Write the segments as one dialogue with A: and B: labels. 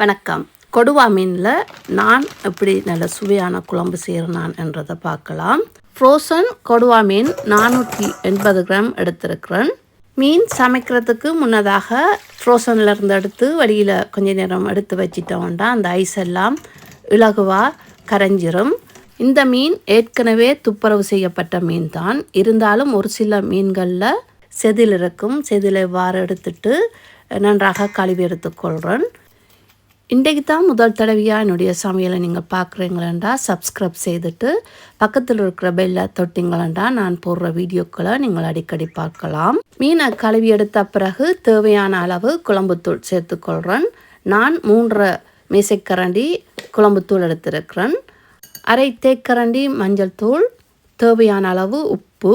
A: வணக்கம். கொடுவா மீனில் நான் எப்படி நல்ல சுவையான குழம்பு செய்கிறேன் என்றதை பார்க்கலாம். ஃப்ரோசன் கொடுவா மீன் நானூற்றி எண்பது கிராம் எடுத்திருக்கிறேன். மீன் சமைக்கிறதுக்கு முன்னதாக ஃப்ரோசனில் இருந்து எடுத்து வழியில் கொஞ்ச நேரம் எடுத்து வச்சிட்டோம்னா அந்த ஐஸ் எல்லாம் இலகுவாக கரைஞ்சிரும். இந்த மீன் ஏற்கனவே துப்புரவு செய்யப்பட்ட மீன் தான் இருந்தாலும் ஒரு சில மீன்களில் செதில் இருக்கும். செதிலை வார எடுத்துட்டு நன்றாக கழுவி எடுத்துக்கொள்கிறேன் இன்றைக்கு தான் முதல் தடவையாக என்னுடைய சமையலை நீங்கள் பார்க்குறீங்களா சப்ஸ்கிரைப் செய்துட்டு பக்கத்தில் இருக்கிற பெல்லை தொட்டிங்களா நான் போடுற வீடியோக்களை நீங்கள் அடிக்கடி பார்க்கலாம். மீனை கழுவி எடுத்த பிறகு தேவையான அளவு குழம்புத்தூள் சேர்த்துக்கொள்கிறேன் நான் மூன்றரை மேசைக்கரண்டி குழம்புத்தூள் எடுத்திருக்கிறேன். அரை தேக்கரண்டி மஞ்சள் தூள் தேவையான அளவு உப்பு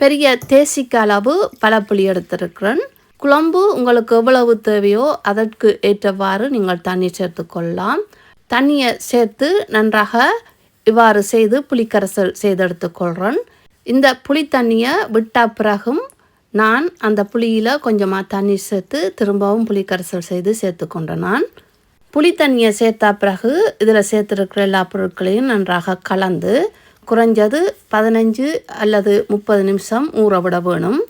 A: பெரிய தேசிக்க அளவு பழப்புளி எடுத்திருக்கிறேன். குழம்பு உங்களுக்கு எவ்வளவு தேவையோ அதற்கு ஏற்றவாறு நீங்கள் தண்ணி சேர்த்து கொள்ளலாம். தண்ணியை சேர்த்து நன்றாக இவ்வாறு செய்து புளிக்கரைசல் செய்தெடுத்துக்கொள்கிறேன் இந்த புளி தண்ணியை விட்ட பிறகும் நான் அந்த புளியில் கொஞ்சமாக தண்ணி சேர்த்து திரும்பவும் புளிக்கரைசல் செய்து சேர்த்துக்கொண்டேன் நான். புளி தண்ணியை சேர்த்த பிறகு இதில் சேர்த்துருக்கிற எல்லா பொருட்களையும் நன்றாக கலந்து குறைஞ்சது பதினஞ்சு அல்லது முப்பது நிமிஷம் ஊற விட வேணும்.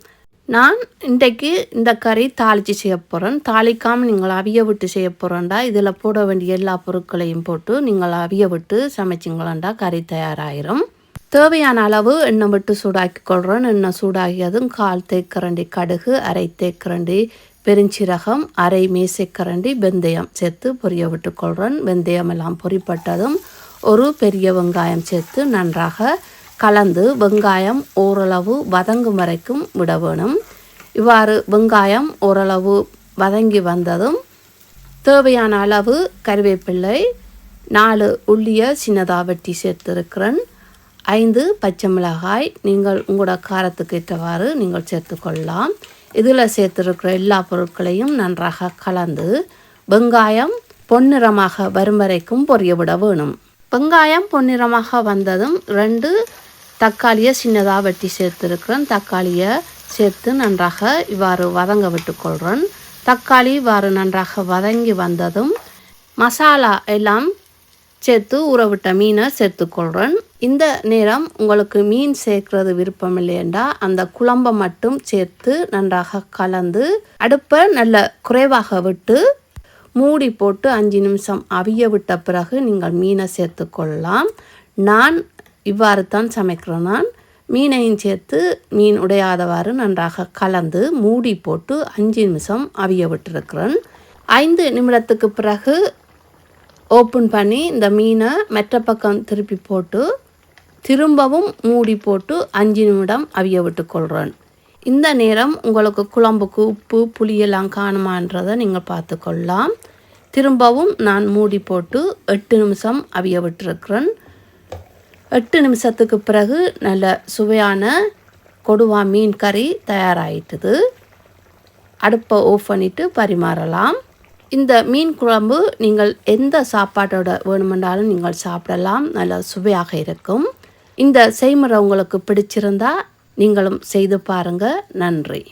A: நான் இன்றைக்கு இந்த கறி தாளித்து செய்ய போகிறேன் தாளிக்காமல் நீங்கள் அவிய விட்டு செய்ய போகிறோண்டா இதில் போட வேண்டிய எல்லா பொருட்களையும் போட்டு நீங்கள் அவிய விட்டு சமைச்சிங்களா கறி தயாராகிரும் தேவையான அளவு எண்ணெய் விட்டு சூடாக்கி கொள்கிறேன் எண்ணெய் சூடாகியதும் கால் தேக்கரண்டி கடுகு அரை தேக்கரண்டி பெருஞ்சீரகம் அரை மேசைக்கரண்டி வெந்தயம் சேர்த்து பொரிய விட்டுக்கொள்கிறேன் வெந்தயம் எல்லாம் பொறிப்பட்டதும் ஒரு பெரிய வெங்காயம் சேர்த்து நன்றாக கலந்து வெங்காயம் ஓரளவு வதங்கும் வரைக்கும் விட வேணும். இவ்வாறு வெங்காயம் ஓரளவு வதங்கி வந்ததும் தேவையான அளவு கருவேப்பிள்ளை நாலு உள்ளியை சின்னதாக வெட்டி சேர்த்துருக்கிறேன். ஐந்து பச்சை மிளகாய் நீங்கள் உங்களோட காரத்துக்கு ஏற்றவாறு நீங்கள் சேர்த்துக்கொள்ளலாம் இதில் சேர்த்துருக்கிற எல்லா பொருட்களையும் நன்றாக கலந்து வெங்காயம் பொன்னிறமாக வரும் வரைக்கும் பொரிய விட வேணும். வெங்காயம் பொன்னிறமாக வந்ததும் ரெண்டு தக்காளியை சின்னதாக வெட்டி சேர்த்துருக்கிறேன். தக்காளியை சேர்த்து நன்றாக இவ்வாறு வதங்க விட்டுக்கொள்கிறேன். தக்காளி இவ்வாறு நன்றாக வதங்கி வந்ததும் மசாலா எல்லாம் சேர்த்து உறவிட்ட மீனை சேர்த்துக்கொள்கிறேன். இந்த நேரம் உங்களுக்கு மீன் சேர்க்கறது விருப்பம் இல்லையண்டா அந்த குழம்பை மட்டும் சேர்த்து நன்றாக கலந்து அடுப்பை நல்ல குறைவாக விட்டு மூடி போட்டு அஞ்சு நிமிஷம் அவிய விட்ட பிறகு நீங்கள் மீனை சேர்த்துக்கொள்ளலாம். நான் இவ்வாறு தான் சமைக்கிறேன் நான். மீனையும் சேர்த்து மீன் உடையாதவாறு நன்றாக கலந்து மூடி போட்டு அஞ்சு நிமிஷம் அவிய விட்டுருக்கிறேன். ஐந்து நிமிடத்துக்கு பிறகு ஓப்பன் பண்ணி இந்த மீனை மெற்ற பக்கம் திருப்பி போட்டு திரும்பவும் மூடி போட்டு அஞ்சு நிமிடம் அவிய விட்டுக்கொள்கிறேன் இந்த நேரம் உங்களுக்கு குழம்புக்கு உப்பு புளியெல்லாம் காணுமான்றதை நீங்கள் பார்த்துக்கொள்ளலாம் திரும்பவும் நான் மூடி போட்டு எட்டு நிமிஷம் அவிய விட்டுருக்கிறேன். எட்டு நிமிஷத்துக்கு பிறகு நல்ல சுவையான கொடுவா மீன் கறி தயாராகிட்டுது அடுப்பை ஆஃப் பண்ணிவிட்டு பரிமாறலாம். இந்த மீன் குழம்பு நீங்கள் எந்த சாப்பாட்டோட வேணுமென்றாலும் நீங்கள் சாப்பிடலாம். நல்ல சுவையாக இருக்கும். இந்த செய்முறை உங்களுக்கு பிடிச்சிருந்தா நீங்களும் செய்து பாருங்கள் நன்றி.